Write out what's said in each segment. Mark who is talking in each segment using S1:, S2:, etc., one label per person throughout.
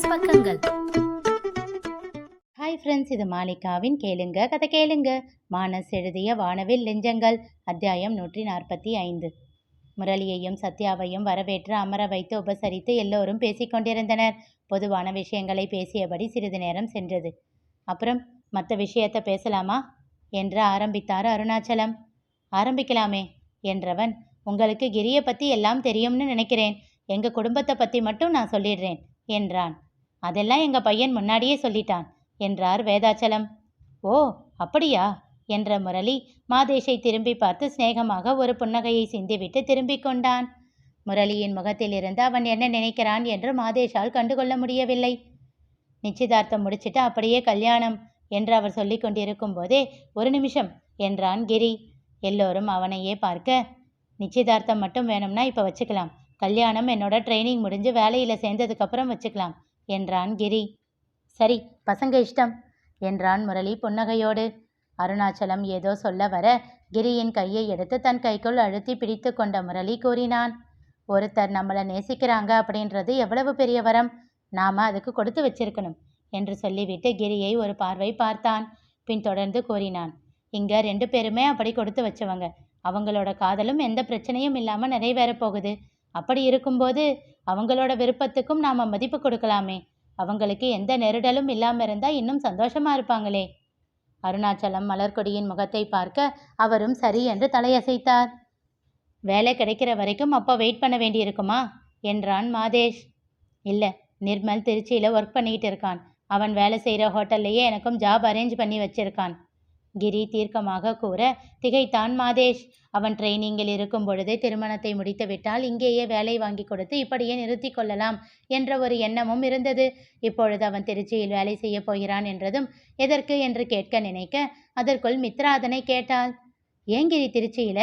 S1: Business பக்கங்கள்.
S2: Hi friends இது மாலிகாவின் கேளுங்க கதை கேளுங்க. மானஸ் எழுதிய வானவில் லெஞ்சங்கள் அத்தியாயம் நூற்றி நாற்பத்தி ஐந்து. முரளியையும் சத்யாவையும் வரவேற்று அமர வைத்து உபசரித்து எல்லோரும் பேசிக்கொண்டிருந்தனர் பொதுவான விஷயங்களை பேசியபடி சிறிது நேரம் சென்றது. அப்புறம் மற்ற விஷயத்தை பேசலாமா? என்று ஆரம்பித்தார் அருணாச்சலம். ஆரம்பிக்கலாமே என்றவன் உங்களுக்கு கிரியை பற்றி எல்லாம் தெரியும்னு நினைக்கிறேன். எங்கள் குடும்பத்தை பற்றி மட்டும் நான் சொல்லிடுறேன் என்றான். அதெல்லாம் எங்கள் பையன் முன்னாடியே சொல்லிட்டான் என்றார் வேதாச்சலம். ஓ அப்படியா? என்ற முரளி மாதேஷை திரும்பி பார்த்து சிநேகமாக ஒரு புன்னகையை சிந்திவிட்டு திரும்பிக் கொண்டான். முரளியின் முகத்திலிருந்து அவன் என்ன நினைக்கிறான் என்று மாதேஷால் கண்டுகொள்ள முடியவில்லை. நிச்சயதார்த்தம் முடிச்சிட்டு அப்படியே கல்யாணம் என்று அவர் சொல்லிக் கொண்டிருக்கும் போதே ஒரு நிமிஷம் என்றான் கிரி. எல்லோரும் அவனையே பார்க்க நிச்சயதார்த்தம் மட்டும் வேணும்னா இப்போ வச்சுக்கலாம். கல்யாணம் என்னோட ட்ரைனிங் முடிஞ்சு வேலையில் சேர்ந்ததுக்கப்புறம் வச்சுக்கலாம். என்றான் கிரி. சரி பசங்க இஷ்டம் என்றான் முரளி புன்னகையோடு. அருணாச்சலம் ஏதோ சொல்ல வர கிரியின் கையை எடுத்து தன் கைக்குள் அழுத்தி பிடித்து கொண்ட முரளி கூறினான். ஒருத்தர் நம்மளை நேசிக்கிறாங்க அப்படின்றது எவ்வளவு பெரிய வரம். நாம அதுக்கு கொடுத்து வச்சிருக்கணும் என்று சொல்லிவிட்டு கிரியை ஒரு பார்வை பார்த்தான். பின் தொடர்ந்து கூறினான். இங்க ரெண்டு பேருமே அப்படி கொடுத்து வச்சவங்க. அவங்களோட காதலும் எந்த பிரச்சனையும் இல்லாமல் நிறைவேறப் போகுது. அப்படி இருக்கும்போது அவங்களோட விருப்பத்துக்கும் நாம மதிப்பு கொடுக்கலாமே. அவங்களுக்கு எந்த நெருடலும் இல்லாமல் இருந்தால் இன்னும் சந்தோஷமா இருப்பாங்களே. அருணாச்சலம் மலர்கொடியின் முகத்தை பார்க்க அவரும் சரி என்று தலையசைத்தார். வேலை கிடைக்கிற வரைக்கும் அப்போ வெயிட் பண்ண வேண்டியிருக்குமா? என்றான் மாதேஷ். இல்லை நிர்மல் திருச்சியில் ஒர்க் பண்ணிக்கிட்டு இருக்கான். அவன் வேலை செய்கிற ஹோட்டல்லையே எனக்கும் ஜாப் அரேஞ்ச் பண்ணி வச்சிருக்கான். கிரி தீர்க்கமாக கூற திகைத்தான் மாதேஷ். அவன் ட்ரைனிங்கில் இருக்கும் பொழுதே திருமணத்தை முடித்துவிட்டால் இங்கேயே வேலை வாங்கி கொடுத்து இப்படியே நிறுத்தி கொள்ளலாம் என்ற ஒரு எண்ணமும் இருந்தது. இப்பொழுது அவன் திருச்சியில் வேலை செய்ய போகிறான் என்றதும் எதற்கு? என்று கேட்க நினைக்க அதற்குள் மித்ரா அதனை கேட்டாள். ஏன் கிரி திருச்சியில?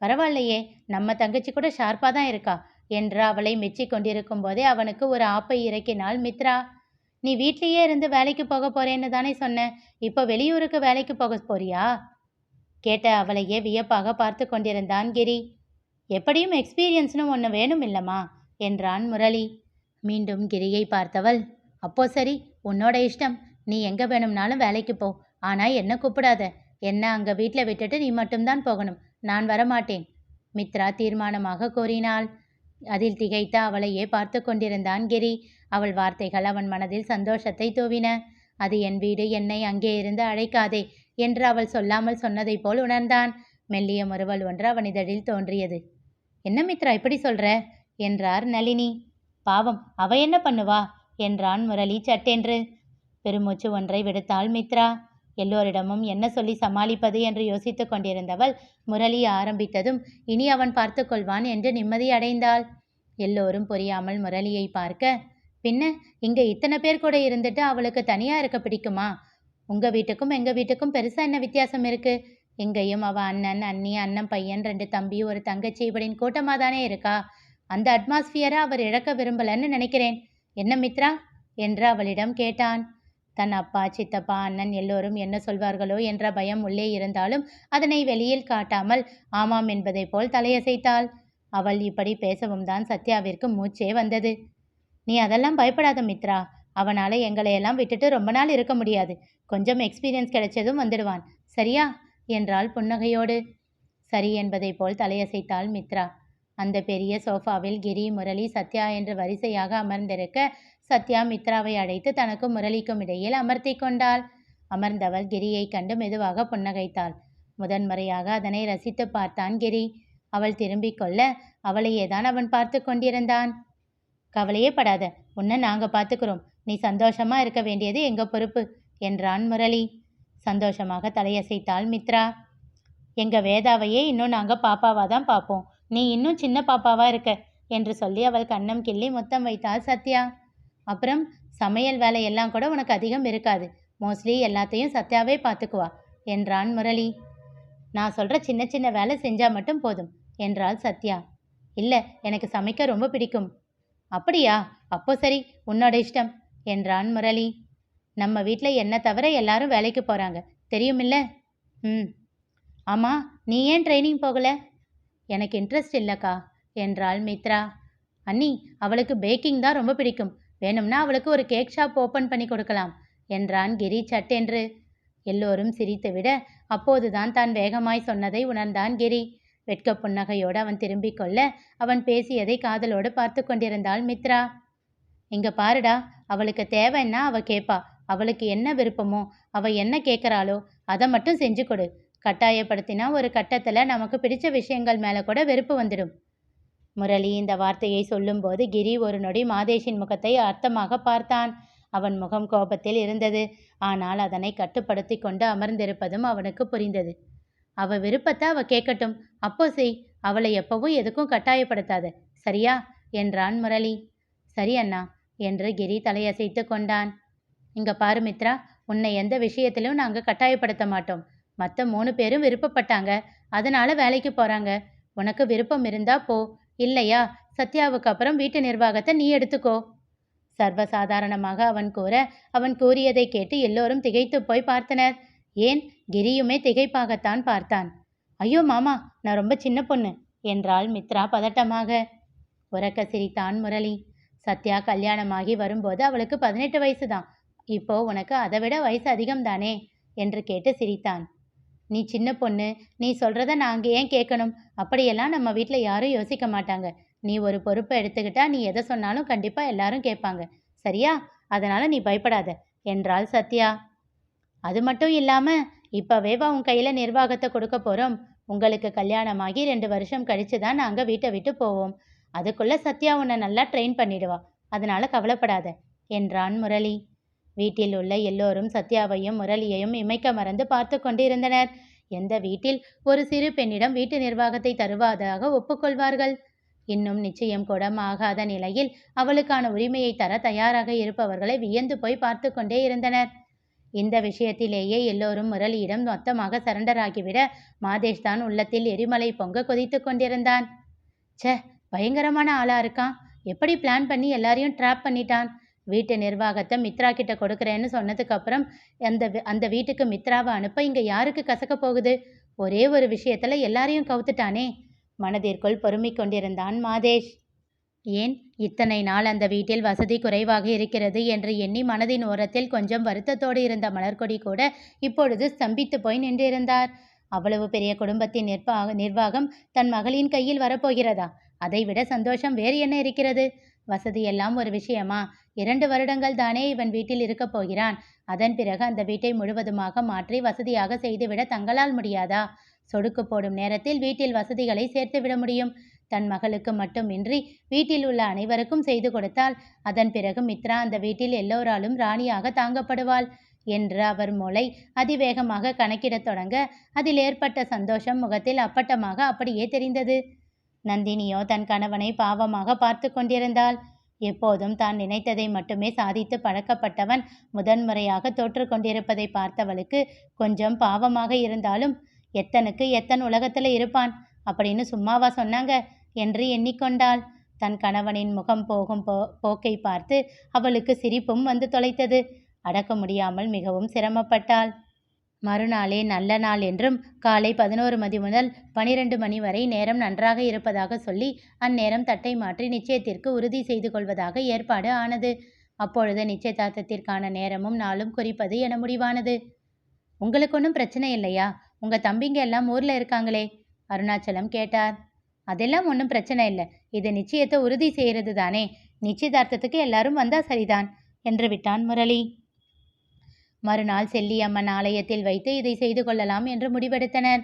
S2: பரவாயில்லையே நம்ம தங்கச்சி கூட ஷார்ப்பாக தான் இருக்கா என்று அவளை மெச்சிக் கொண்டிருக்கும் போதே அவனுக்கு ஒரு ஆப்பை இறக்கினாள் மித்ரா. நீ வீட்லேயே இருந்து வேலைக்கு போக போறேன்னு தானே சொன்ன. இப்போ வெளியூருக்கு வேலைக்கு போக போறியா? கேட்ட அவளையே வியப்பாக பார்த்து கொண்டிருந்தான் கிரி. எப்படியும் எக்ஸ்பீரியன்ஸ்னு ஒன்று வேணும் இல்லம்மா என்றான் முரளி. மீண்டும் கிரியை பார்த்தவள் அப்போ சரி உன்னோட இஷ்டம். நீ எங்கே வேணும்னாலும் வேலைக்கு போ. ஆனால் என்ன கூப்பிடாத. என்ன அங்கே வீட்டில் விட்டுட்டு நீ மட்டும்தான் போகணும். நான் வரமாட்டேன் மித்ரா தீர்மானமாக கூறினாள். அதில் திகைத்த அவளையே பார்த்து கொண்டிருந்தான் கிரி. அவள் வார்த்தைகள் அவன் மனதில் சந்தோஷத்தை தூவின. அது என் வீடு என்னை அங்கே இருந்து அழைக்காதே என்று அவள் சொல்லாமல் சொன்னதைப் போல் உணர்ந்தான். மெல்லிய முறுவல் ஒன்று அவன் இதழில் தோன்றியது. என்ன மித்ரா இப்படி சொல்ற? என்றார் நளினி. பாவம் அவ என்ன பண்ணுவா? என்றான் முரளி சட்டென்று. பெருமூச்சு ஒன்றை விடுத்தாள் மித்ரா. எல்லோரிடமும் என்ன சொல்லி சமாளிப்பது என்று யோசித்துக் கொண்டிருந்தவள் முரளி ஆரம்பித்ததும் இனி அவன் பார்த்து கொள்வான் என்று நிம்மதி அடைந்தாள். எல்லோரும் புரியாமல் முரளியை பார்க்க பின்ன இங்க இத்தனை பேர் கூட இருந்துட்டு அவளுக்கு தனியா இருக்க பிடிக்குமா? உங்க வீட்டுக்கும் எங்க வீட்டுக்கும் பெருசா என்ன வித்தியாசம் இருக்கு? இங்கேயும் அவ அண்ணன் அண்ணி அண்ணன் பையன் ரெண்டு தம்பி ஒரு தங்கச்சி இப்படின்னு கூட்டமா தானே இருக்கா? அந்த அட்மாஸ்பியரை அவர் இழக்க விரும்பலன்னு நினைக்கிறேன். என்ன மித்ரா? என்று அவளிடம் கேட்டான். தன் அப்பா சித்தப்பா அண்ணன் எல்லோரும் என்ன சொல்வார்களோ என்ற பயம் உள்ளே இருந்தாலும் அதனை வெளியில் காட்டாமல் ஆமாம் என்பதைப் போல் தலையசைத்தாள். அவள் இப்படி பேசவும் தான் சத்யாவிற்கு மூச்சே வந்தது. நீ அதெல்லாம் பயப்படாத மித்ரா. அவனால் எங்களையெல்லாம் விட்டுட்டு ரொம்ப நாள் இருக்க முடியாது. கொஞ்சம் எக்ஸ்பீரியன்ஸ் கிடைச்சதும் வந்துடுவான். சரியா? என்றாள் புன்னகையோடு. சரி என்பதை போல் தலையசைத்தாள் மித்ரா. அந்த பெரிய சோஃபாவில் கிரி முரளி சத்யா என்று வரிசையாக அமர்ந்திருக்க சத்யா மித்ராவை அழைத்து தனக்கும் முரளிக்கும் இடையில் அமர்த்தி கொண்டாள். அமர்ந்தவள் கிரியை கண்டு மெதுவாக புன்னகைத்தாள். முதன்முறையாக அதனை ரசித்து பார்த்தான் கிரி. அவள் திரும்பிக் கொள்ள அவளையே தான் அவன் பார்த்து கொண்டிருந்தான். கவலையே படாத உன்னை நாங்க பார்த்துக்கிறோம். நீ சந்தோஷமா இருக்க வேண்டியது எங்க பொறுப்பு? என்றான் முரளி. சந்தோஷமாக தலையசைத்தாள் மித்ரா. எங்க வேதாவையே இன்னும் நாங்க பாப்பாவா தான் பார்ப்போம். நீ இன்னும் சின்ன பாப்பாவா இருக்க என்று சொல்லி அவள் கண்ணம் கிள்ளி முத்தம் வைத்தாள் சத்யா. அப்புறம் சமையல் வேலையெல்லாம் கூட உனக்கு அதிகம் இருக்காது. மோஸ்ட்லி எல்லாத்தையும் சத்யாவே பார்த்துக்குவா என்றான் முரளி. நான் சொல்கிற சின்ன சின்ன வேலை செஞ்சால் மட்டும் போதும் என்றாள் சத்யா. இல்லை எனக்கு சமைக்க ரொம்ப பிடிக்கும். அப்படியா? அப்போ சரி உன்னோட இஷ்டம் என்றான் முரளி. நம்ம வீட்டில் என்ன தவிர எல்லாரும் வேலைக்கு போகிறாங்க தெரியுமில்ல? ம். ஆமாம் நீ ஏன் ட்ரைனிங் போகல? எனக்கு இன்ட்ரெஸ்ட் இல்லைக்கா என்றாள் மித்ரா. அண்ணி அவளுக்கு பேக்கிங் தான் ரொம்ப பிடிக்கும். வேணும்னா அவளுக்கு ஒரு கேக் ஷாப் ஓப்பன் பண்ணி கொடுக்கலாம் என்றான் கிரி சட்டென்று எல்லோரும் சிரித்துவிட அப்போதுதான் தான் வேகமாய் சொன்னதை உணர்ந்தான் கிரி. வெட்க புன்னகையோடு அவன் திரும்பிக் கொள்ள அவன் பேசியதை காதலோடு பார்த்து கொண்டிருந்தாள் மித்ரா. இங்க பாருடா அவளுக்கு தேவைன்னா அவ கேட்பா அவளுக்கு என்ன விருப்பமோ அவ என்ன கேட்குறாளோ அதை மட்டும் செஞ்சு கொடு. கட்டாயப்படுத்தினா ஒரு கட்டத்தில் நமக்கு பிடிச்ச விஷயங்கள் மேலே கூட வெறுப்பு வந்துடும். முரளி இந்த வார்த்தையை சொல்லும்போது கிரி ஒரு நொடி மாதேஷின் முகத்தை அர்த்தமாக பார்த்தான். அவன் முகம் கோபத்தில் இருந்தது. ஆனால் அதனை கட்டுப்படுத்தி கொண்டு அமர்ந்திருப்பதும் அவனுக்கு புரிந்தது. அவ விருப்பத்தை அவ கேட்கட்டும். அப்போ செய். அவளை எப்பவும் எதுக்கும் கட்டாயப்படுத்தாத. சரியா? என்றான் முரளி. சரி அண்ணா என்று கிரி தலையசைத்து கொண்டான். இங்க பாரு மித்ரா. உன்னை எந்த விஷயத்திலும் நாங்க கட்டாயப்படுத்த மாட்டோம். மற்ற மூணு பேரும் விருப்பப்பட்டாங்க. அதனால வேலைக்கு போறாங்க. உனக்கு விருப்பம் இருந்தா போ. இல்லையா? சத்யாவுக்கு அப்புறம் வீட்டு நிர்வாகத்தை நீ எடுத்துக்கோ. சர்வசாதாரணமாக அவன் கூற அவன் கூறியதை கேட்டு எல்லோரும் திகைத்து போய் பார்த்தனர். ஏன்? கிரியுமே திகைப்பாகத்தான் பார்த்தான். ஐயோ மாமா நான் ரொம்ப சின்ன பொண்ணு என்றாள் மித்ரா பதட்டமாக. உறக்க சிரித்தான் முரளி. சத்யா கல்யாணமாகி வரும்போது அவளுக்கு பதினெட்டு வயசு தான் இப்போ உனக்கு அதை விட வயசு அதிகம் தானே என்று கேட்டு சிரித்தான். நீ சின்ன பொண்ணு நீ சொல்கிறத நாங்கள் ஏன் கேட்கணும்? அப்படியெல்லாம் நம்ம வீட்டில் யாரும் யோசிக்க மாட்டாங்க. நீ ஒரு பொறுப்பை எடுத்துக்கிட்டா நீ எதை சொன்னாலும் கண்டிப்பாக எல்லாரும் கேட்பாங்க. சரியா? அதனால் நீ பயப்படாத. என்றாள் சத்யா. அது மட்டும் இல்லாமல் இப்போவேவா உன் கையில் நிர்வாகத்தை கொடுக்க போகிறோம் உங்களுக்கு கல்யாணமாகி ரெண்டு வருஷம் கழித்து தான் நாங்கள் வீட்டை விட்டு போவோம். அதுக்குள்ளே சத்யா உன்னை நல்லா ட்ரெயின் பண்ணிடுவா. அதனால் கவலைப்படாத என்றான் முரளி. வீட்டில் உள்ள எல்லோரும் சத்யாவையும் முரளியையும் இமைக்க மறந்து பார்த்து கொண்டிருந்தனர். எந்த வீட்டில் ஒரு சிறு பெண்ணிடம் வீட்டு நிர்வாகத்தை தருவதாக ஒப்புக்கொள்வார்கள்? இன்னும் நிச்சயம் கூட ஆகாத நிலையில் அவளுக்கான உரிமையை தர தயாராக இருப்பவர்களை வியந்து போய் பார்த்து கொண்டே இருந்தனர். இந்த விஷயத்திலேயே எல்லோரும் முரளியிடம் மொத்தமாக சரண்டராகிவிட மாதேஷ் தான் உள்ளத்தில் எரிமலை பொங்க கொதித்து கொண்டிருந்தான். ச்சே பயங்கரமான ஆளா இருக்கான். எப்படி பிளான் பண்ணி எல்லாரையும் ட்ராப் பண்ணிட்டான்? வீட்டு நிர்வாகத்தை மித்ரா கிட்ட கொடுக்குறேன்னு சொன்னதுக்கப்புறம் அந்த அந்த வீட்டுக்கு மித்ராவை அனுப்ப இங்கே யாருக்கு கசக்க போகுது? ஒரே ஒரு விஷயத்தில் எல்லாரையும் கவுத்துட்டானே. மனதிற்குள் பொறுமிக் கொண்டிருந்தான் மாதேஷ். ஏன் இத்தனை நாள் அந்த வீட்டில் வசதி குறைவாக இருக்கிறது என்று எண்ணி மனதின் ஓரத்தில் கொஞ்சம் வருத்தத்தோடு இருந்த மலர்கொடி கூட இப்பொழுது ஸ்தம்பித்து போய் நின்றிருந்தார். அவ்வளவு பெரிய குடும்பத்தின் நிர்வாக நிர்வாகம் தன் மகளின் கையில் வரப்போகிறதா? அதைவிட சந்தோஷம் வேறு என்ன இருக்கிறது? வசதியெல்லாம் ஒரு விஷயமா? இரண்டு வருடங்கள் தானே இவன் வீட்டில் இருக்கப் போகிறான். அதன் பிறகு அந்த வீட்டை முழுவதுமாக மாற்றி வசதியாக செய்துவிட தங்களால் முடியாதா? சொடுக்கு போடும் நேரத்தில் வீட்டில் வசதிகளை சேர்த்து விட முடியும். தன் மகளுக்கு மட்டுமின்றி வீட்டில் உள்ள அனைவருக்கும் செய்து கொடுத்தால் அதன் பிறகு மித்ரா அந்த வீட்டில் எல்லோராலும் ராணியாக தாங்கப்படுவாள் என்று அவர் மூளை அதிவேகமாக கணக்கிடத் தொடங்க அதில் ஏற்பட்ட சந்தோஷம் முகத்தில் அப்பட்டமாக அப்படியே தெரிந்தது. நந்தினியோ தன் கணவனை பாவமாக பார்த்து கொண்டிருந்தாள். எப்போதும் தான் நினைத்ததை மட்டுமே சாதித்து பழக்கப்பட்டவன் முதன்முறையாக தோற்று கொண்டிருப்பதை பார்த்தவளுக்கு கொஞ்சம் பாவமாக இருந்தாலும் எத்தனுக்கு எத்தன் உலகத்தில் இருப்பான்? அப்படின்னு சும்மாவா சொன்னாங்க என்று எண்ணிக்கொண்டாள். தன் கணவனின் முகம் போகும் போ போக்கை பார்த்து அவளுக்கு சிரிப்பும் வந்து தொலைத்தது. அடக்க முடியாமல் மிகவும் சிரமப்பட்டாள். மறுநாளே நல்ல நாள் என்றும் காலை பதினோரு மணி முதல் பனிரெண்டு மணி வரை நேரம் நன்றாக இருப்பதாக சொல்லி அந்நேரம் தட்டை மாற்றி நிச்சயத்திற்கு உறுதி செய்து கொள்வதாக ஏற்பாடு ஆனது. அப்பொழுது நிச்சயதார்த்தத்திற்கான நேரமும் நாளும் குறிப்பது என முடிவானது. உங்களுக்கு ஒன்றும் பிரச்சனை இல்லையா? உங்க தம்பிங்க எல்லாம் ஊர்ல இருக்காங்களே? அருணாச்சலம் கேட்டார். அதெல்லாம் ஒன்றும் பிரச்சனை இல்லை. இது நிச்சயத்தை உறுதி செய்கிறது தானே நிச்சயதார்த்தத்துக்கு எல்லாரும் வந்தா சரிதான் என்று விட்டான் முரளி. மறுநாள் செல்லியம்மன் ஆலயத்தில் வைத்து இதை செய்து கொள்ளலாம் என்று முடிவெடுத்தனர்.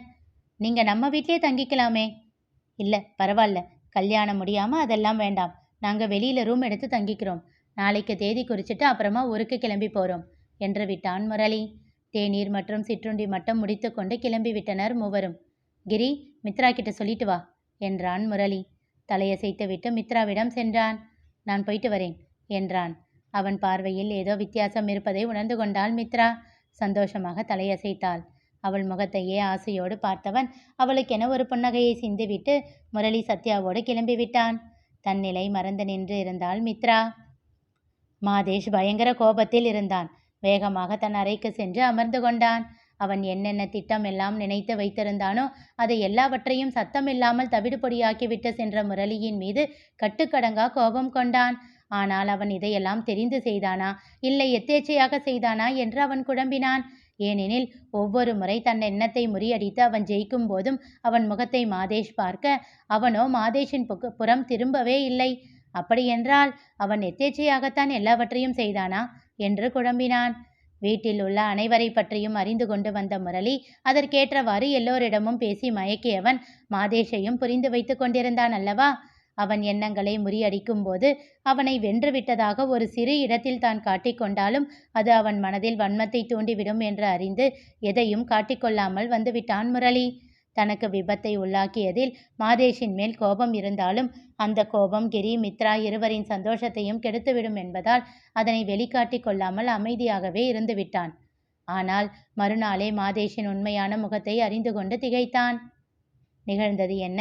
S2: நீங்க நம்ம வீட்டிலே தங்கிக்கலாமே. இல்ல பரவாயில்ல கல்யாணம் முடியாம அதெல்லாம் வேண்டாம். நாங்க வெளியில ரூம் எடுத்து தங்கிக்கிறோம். நாளைக்கு தேதி குறிச்சிட்டு அப்புறமா ஊருக்கு கிளம்பி போறோம் என்று விட்டான் முரளி. தேநீர் மற்றும் சிற்றுண்டி மட்டும் முடித்துக்கொண்டு கிளம்பி விட்டனர் மூவரும். கிரி மித்ரா கிட்ட சொல்லிட்டு வா என்றான் முரளி. தலையசைத்து விட்டு மித்ராவிடம் சென்றான். நான் போயிட்டு வரேன் என்றான். அவன் பார்வையில் ஏதோ வித்தியாசம் இருப்பதை உணர்ந்து கொண்டாள் மித்ரா. சந்தோஷமாக தலையசைத்தாள். அவள் முகத்தையே ஆசையோடு பார்த்தவன் அவளுக்கென ஒரு புன்னகையை சிந்துவிட்டு முரளி சத்யாவோடு கிளம்பிவிட்டான். தன்னிலை தன் நிலை மறந்து நின்று இருந்தாள் மித்ரா. மாதேஷ் பயங்கர கோபத்தில் இருந்தான். வேகமாக தன் அறைக்கு சென்று அமர்ந்து கொண்டான். அவன் என்னென்ன திட்டம் எல்லாம் நினைத்து வைத்திருந்தானோ அதை எல்லாவற்றையும் சத்தமில்லாமல் தவிடுபொடியாக்கிவிட்டு சென்ற முரளியின் மீது கட்டுக்கடங்கா கோபம் கொண்டான். ஆனால் அவன் இதையெல்லாம் தெரிந்து செய்தானா? இல்லை எத்தேச்சையாக செய்தானா? என்று அவன் குழம்பினான். ஏனெனில் ஒவ்வொரு முறை தன் எண்ணத்தை முறியடித்து அவன் ஜெயிக்கும் போதும் அவன் முகத்தை மாதேஷ் பார்க்க அவனோ மாதேஷின் புக்கு புறம் திரும்பவே இல்லை. அப்படியென்றால் அவன் எத்தேச்சையாகத்தான் எல்லாவற்றையும் செய்தானா? என்று குழம்பினான். வீட்டில் உள்ள அனைவரை பற்றியும் அறிந்து கொண்டு வந்த முரளி அதற்கேற்றவாறு எல்லோரிடமும் பேசி மயக்கியவன் மாதேஷையும் புரிந்து வைத்து கொண்டிருந்தான் அல்லவா? அவன் எண்ணங்களை முறியடிக்கும் போது அவனை வென்றுவிட்டதாக ஒரு சிறு இடத்தில் தான் காட்டிக்கொண்டாலும் அது அவன் மனதில் வன்மத்தை தூண்டிவிடும் என்று அறிந்து எதையும் காட்டிக்கொள்ளாமல் வந்துவிட்டான் முரளி. தனக்கு விபத்தை உள்ளாக்கியதில் மாதேஷின் மேல் கோபம் இருந்தாலும் அந்த கோபம் கிரி மித்ரா இருவரின் சந்தோஷத்தையும் கெடுத்துவிடும் என்பதால் அதனை வெளிக்காட்டிக் கொள்ளாமல் அமைதியாகவே இருந்துவிட்டான். ஆனால் மறுநாளே மாதேஷின் உண்மையான முகத்தை அறிந்து கொண்டு திகைத்தான். நிகழ்ந்தது என்ன?